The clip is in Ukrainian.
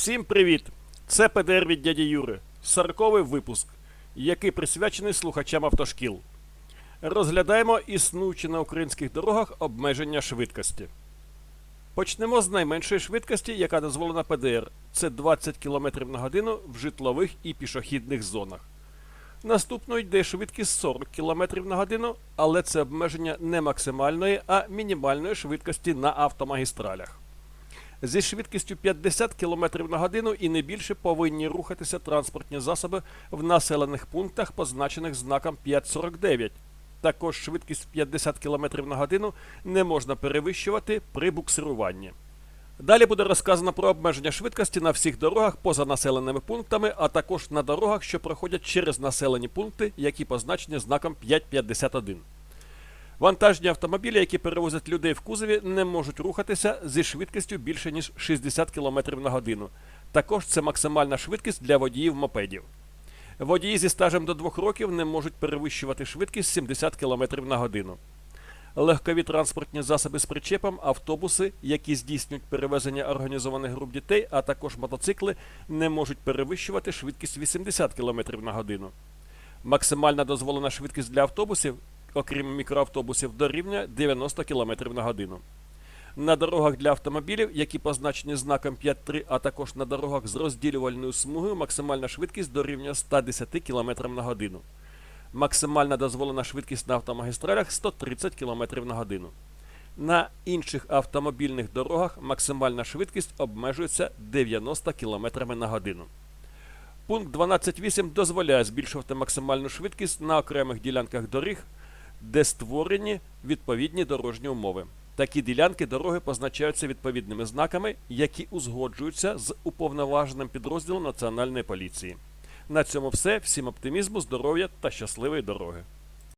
Всім привіт! Це ПДР від дяді Юри, 40-й випуск, який присвячений слухачам автошкіл. Розглядаємо існуючі на українських дорогах обмеження швидкості. Почнемо з найменшої швидкості, яка дозволена ПДР. Це 20 км на годину в житлових і пішохідних зонах. Наступно йде швидкість 40 км на годину, але це обмеження не максимальної, а мінімальної швидкості на автомагістралях. Зі швидкістю 50 км на годину і не більше повинні рухатися транспортні засоби в населених пунктах, позначених знаком 549. Також швидкість 50 км на годину не можна перевищувати при буксируванні. Далі буде розказано про обмеження швидкості на всіх дорогах поза населеними пунктами, а також на дорогах, що проходять через населені пункти, які позначені знаком 551. Вантажні автомобілі, які перевозять людей в кузові, не можуть рухатися зі швидкістю більше ніж 60 км на годину. Також це максимальна швидкість для водіїв мопедів. Водії зі стажем до 2 років не можуть перевищувати швидкість 70 км на годину. Легкові транспортні засоби з причепом, автобуси, які здійснюють перевезення організованих груп дітей, а також мотоцикли, не можуть перевищувати швидкість 80 км на годину. Максимальна дозволена швидкість для автобусів, окрім мікроавтобусів, дорівнює 90 км на годину. На дорогах для автомобілів, які позначені знаком 5.3, а також на дорогах з розділювальною смугою, максимальна швидкість дорівнює 110 км на годину. Максимальна дозволена швидкість на автомагістралях 130 км на годину. На інших автомобільних дорогах максимальна швидкість обмежується 90 км на годину. Пункт 12.8 дозволяє збільшувати максимальну швидкість на окремих ділянках доріг, де створені відповідні дорожні умови. Такі ділянки дороги позначаються відповідними знаками, які узгоджуються з уповноваженим підрозділом Національної поліції. На цьому все. Всім оптимізму, здоров'я та щасливої дороги.